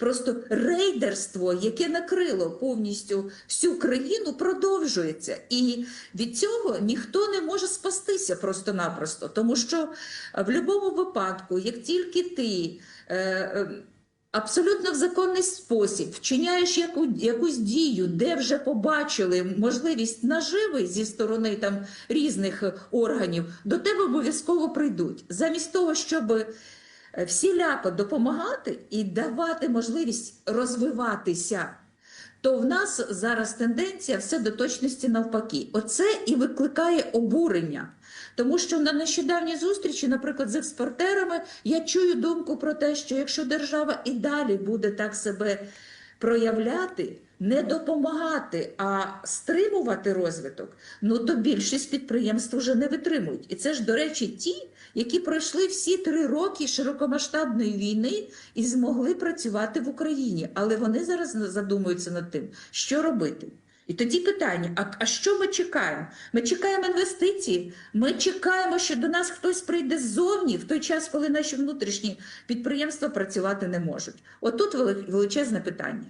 Просто рейдерство, яке накрило повністю всю країну, продовжується. І від цього ніхто не може спастися просто-напросто. Тому що в будь-якому випадку, як тільки ти. Е, е, Абсолютно в законний спосіб вчиняєш яку, якусь дію, де вже побачили можливість наживи зі сторони там різних органів, до тебе обов'язково прийдуть. Замість того, щоб е, всіляко допомагати і давати можливість розвиватися, то в нас зараз тенденція все до точності навпаки. Оце і викликає обурення. Тому що на нещодавній зустрічі, наприклад, з експортерами, я чую думку про те, що якщо держава і далі буде так себе проявляти, не допомагати, а стримувати розвиток, ну то більшість підприємств вже не витримують. І це ж, до речі, ті, які пройшли всі три роки широкомасштабної війни і змогли працювати в Україні. Але вони зараз задумуються над тим, що робити. І тоді питання: а, а що ми чекаємо? Ми чекаємо інвестиції. Ми чекаємо, що до нас хтось прийде ззовні в той час, коли наші внутрішні підприємства працювати не можуть. Отут вели- величезне питання.